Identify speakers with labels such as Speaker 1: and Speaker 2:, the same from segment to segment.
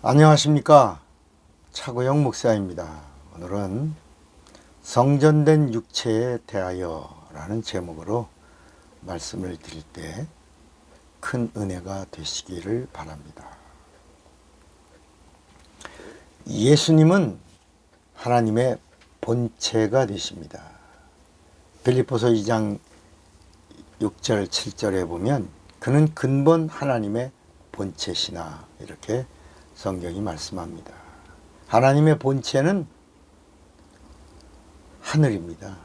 Speaker 1: 안녕하십니까 차고영 목사입니다. 오늘은 성전된 육체에 대하여 라는 제목으로 말씀을 드릴 때 큰 은혜가 되시기를 바랍니다. 예수님은 하나님의 본체가 되십니다. 빌립보서 2장 6절 7절에 보면 그는 근본 하나님의 본체시나 이렇게 성경이 말씀합니다. 하나님의 본체는 하늘입니다.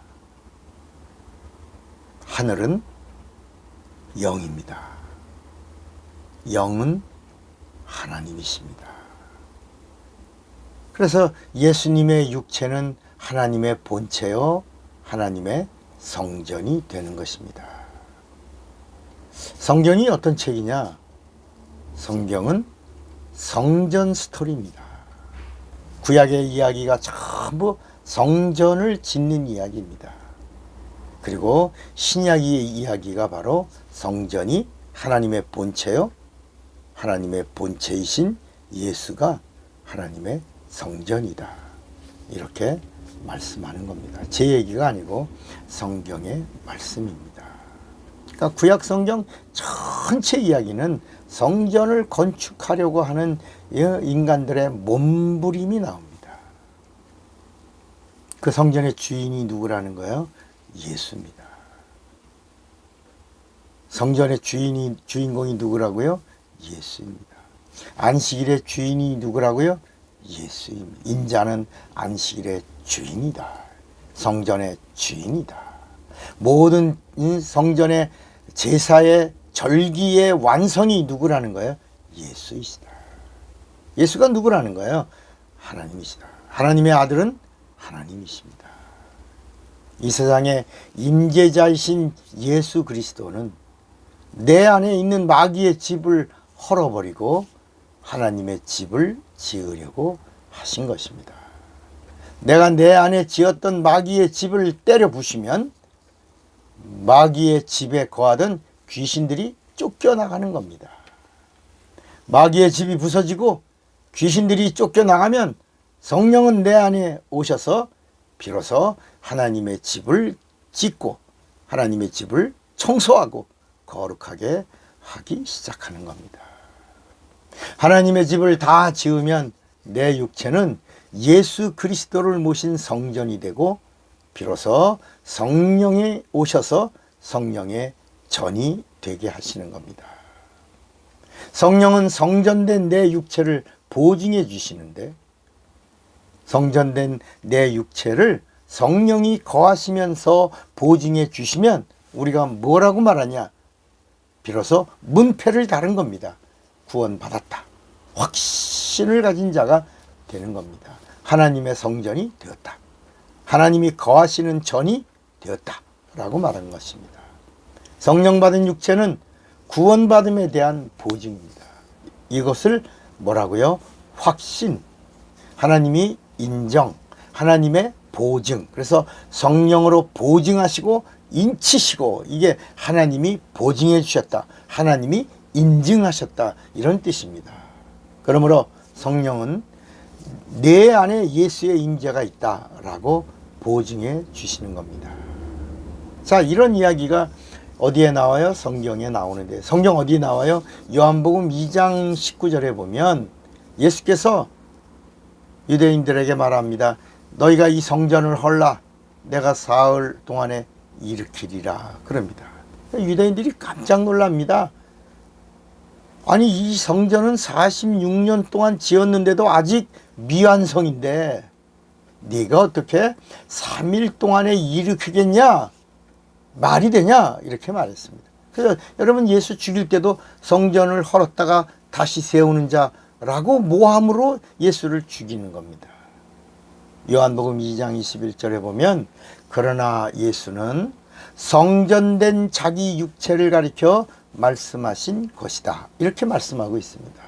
Speaker 1: 하늘은 영입니다. 영은 하나님이십니다. 그래서 예수님의 육체는 하나님의 본체요, 하나님의 성전이 되는 것입니다. 성경이 어떤 책이냐? 성경은 성전 스토리입니다. 구약의 이야기가 전부 성전을 짓는 이야기입니다. 그리고 신약의 이야기가 바로 성전이 하나님의 본체요, 하나님의 본체이신 예수가 하나님의 성전이다. 이렇게 말씀하는 겁니다. 제 얘기가 아니고 성경의 말씀입니다. 그러니까 구약 성경 전체 이야기는 성전을 건축하려고 하는 인간들의 몸부림이 나옵니다. 그 성전의 주인이 누구라는 거예요? 예수입니다. 성전의 주인이 주인공이 누구라고요? 예수입니다. 안식일의 주인이 누구라고요? 예수입니다. 인자는 안식일의 주인이다. 성전의 주인이다. 모든 성전의 제사의 절기의 완성이 누구라는 거예요? 예수이시다. 예수가 누구라는 거예요? 하나님이시다. 하나님의 아들은 하나님이십니다. 이 세상의 임재자이신 예수 그리스도는 내 안에 있는 마귀의 집을 헐어버리고 하나님의 집을 지으려고 하신 것입니다. 내가 내 안에 지었던 마귀의 집을 때려 부시면 마귀의 집에 거하던 귀신들이 쫓겨나가는 겁니다. 마귀의 집이 부서지고 귀신들이 쫓겨나가면 성령은 내 안에 오셔서 비로소 하나님의 집을 짓고 하나님의 집을 청소하고 거룩하게 하기 시작하는 겁니다. 하나님의 집을 다 지으면 내 육체는 예수 그리스도를 모신 성전이 되고 비로소 성령이 오셔서 성령의 전이 되게 하시는 겁니다. 성령은 성전된 내 육체를 보증해 주시는데 성전된 내 육체를 성령이 거하시면서 보증해 주시면 우리가 뭐라고 말하냐? 비로소 문패를 다른 겁니다. 구원받았다. 확신을 가진 자가 되는 겁니다. 하나님의 성전이 되었다. 하나님이 거하시는 전이 되었다. 라고 말하는 것입니다. 성령 받은 육체는 구원받음에 대한 보증입니다. 이것을 뭐라고요? 확신. 하나님이 인정. 하나님의 보증. 그래서 성령으로 보증하시고 인치시고 이게 하나님이 보증해 주셨다. 하나님이 인증하셨다. 이런 뜻입니다. 그러므로 성령은 내 안에 예수의 임재가 있다라고 보증해 주시는 겁니다. 자, 이런 이야기가 어디에 나와요? 성경에 나오는데. 성경 어디에 나와요? 요한복음 2장 19절에 보면 예수께서 유대인들에게 말합니다. 너희가 이 성전을 헐라 내가 사흘 동안에 일으키리라 그럽니다. 유대인들이 깜짝 놀랍니다. 아니 이 성전은 46년 동안 지었는데도 아직 미완성인데 네가 어떻게 3일 동안에 일으키겠냐? 말이 되냐? 이렇게 말했습니다. 그래서 여러분 예수 죽일 때도 성전을 헐었다가 다시 세우는 자라고 모함으로 예수를 죽이는 겁니다. 요한복음 2장 21절에 보면 그러나 예수는 성전된 자기 육체를 가리켜 말씀하신 것이다. 이렇게 말씀하고 있습니다.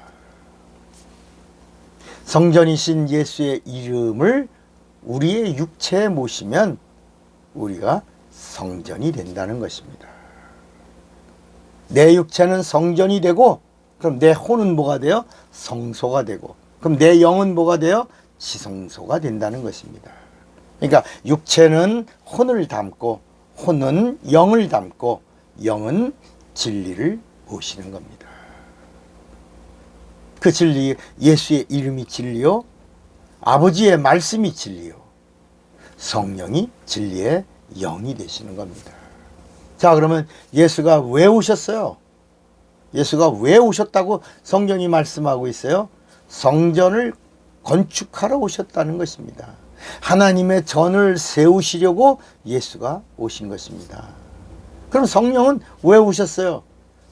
Speaker 1: 성전이신 예수의 이름을 우리의 육체에 모시면 우리가 성전이 된다는 것입니다. 내 육체는 성전이 되고 그럼 내 혼은 뭐가 돼요? 성소가 되고 그럼 내 영은 뭐가 돼요? 지성소가 된다는 것입니다. 그러니까 육체는 혼을 담고 혼은 영을 담고 영은 진리를 모시는 겁니다. 그 진리 예수의 이름이 진리요 아버지의 말씀이 진리요 성령이 진리의 영이 되시는 겁니다. 자 그러면 예수가 왜 오셨어요? 예수가 왜 오셨다고 성경이 말씀하고 있어요? 성전을 건축하러 오셨다는 것입니다. 하나님의 전을 세우시려고 예수가 오신 것입니다. 그럼 성령은 왜 오셨어요?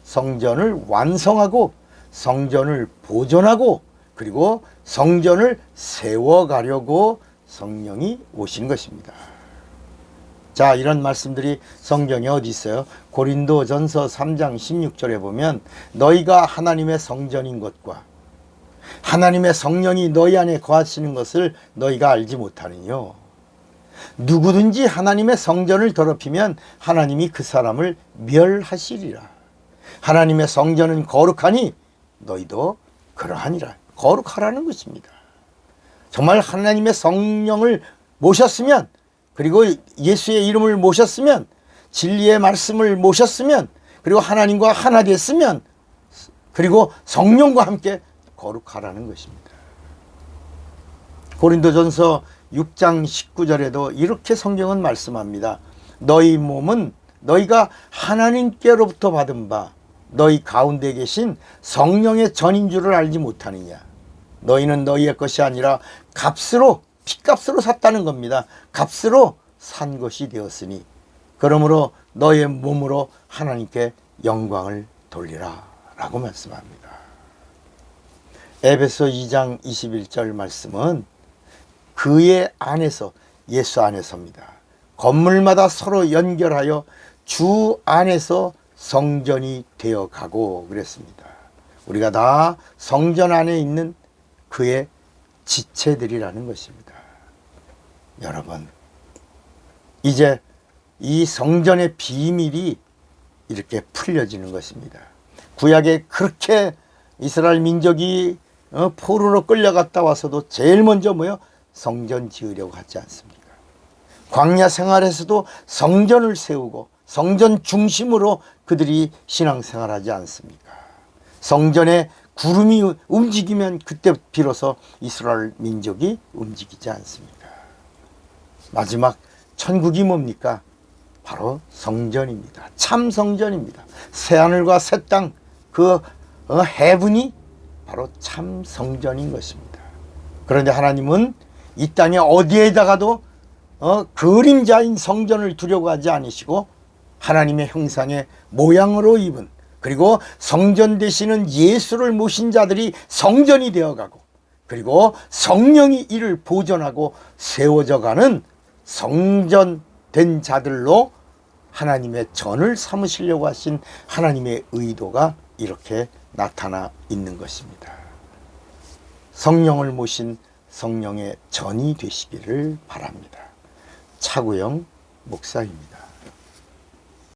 Speaker 1: 성전을 완성하고 성전을 보존하고 그리고 성전을 세워가려고 성령이 오신 것입니다. 자, 이런 말씀들이 성경에 어디 있어요? 고린도 전서 3장 16절에 보면 너희가 하나님의 성전인 것과 하나님의 성령이 너희 안에 거하시는 것을 너희가 알지 못하느뇨. 누구든지 하나님의 성전을 더럽히면 하나님이 그 사람을 멸하시리라. 하나님의 성전은 거룩하니 너희도 그러하니라. 거룩하라는 것입니다. 정말 하나님의 성령을 모셨으면 그리고 예수의 이름을 모셨으면 진리의 말씀을 모셨으면 그리고 하나님과 하나 됐으면 그리고 성령과 함께 거룩하라는 것입니다. 고린도전서 6장 19절에도 이렇게 성경은 말씀합니다. 너희 몸은 너희가 하나님께로부터 받은 바 너희 가운데 계신 성령의 전인 줄을 알지 못하느냐. 너희는 너희의 것이 아니라 값으로 피값으로 샀다는 겁니다. 값으로 산 것이 되었으니 그러므로 너의 몸으로 하나님께 영광을 돌리라 라고 말씀합니다. 에베소 2장 21절 말씀은 그의 안에서 예수 안에서입니다. 건물마다 서로 연결하여 주 안에서 성전이 되어 가고 그랬습니다. 우리가 다 성전 안에 있는 그의 지체들이라는 것입니다. 여러분, 이제 이 성전의 비밀이 이렇게 풀려지는 것입니다. 구약에 그렇게 이스라엘 민족이 어, 포로로 끌려갔다 와서도 제일 먼저 뭐요? 성전 지으려고 하지 않습니까? 광야 생활에서도 성전을 세우고 성전 중심으로 그들이 신앙생활하지 않습니까? 성전에 구름이 움직이면 그때 비로소 이스라엘 민족이 움직이지 않습니까? 마지막 천국이 뭡니까? 바로 성전입니다. 참 성전입니다. 새하늘과 새 땅, 그 어, 해분이 바로 참 성전인 것입니다. 그런데 하나님은 이 땅에 어디에다가도 어, 그림자인 성전을 두려고 하지 않으시고 하나님의 형상의 모양으로 입은 그리고 성전 되시는 예수를 모신 자들이 성전이 되어가고 그리고 성령이 이를 보존하고 세워져 가는 성전 된 자들로 하나님의 전을 삼으시려고 하신 하나님의 의도가 이렇게 나타나 있는 것입니다. 성령을 모신 성령의 전이 되시기를 바랍니다. 차구영 목사입니다.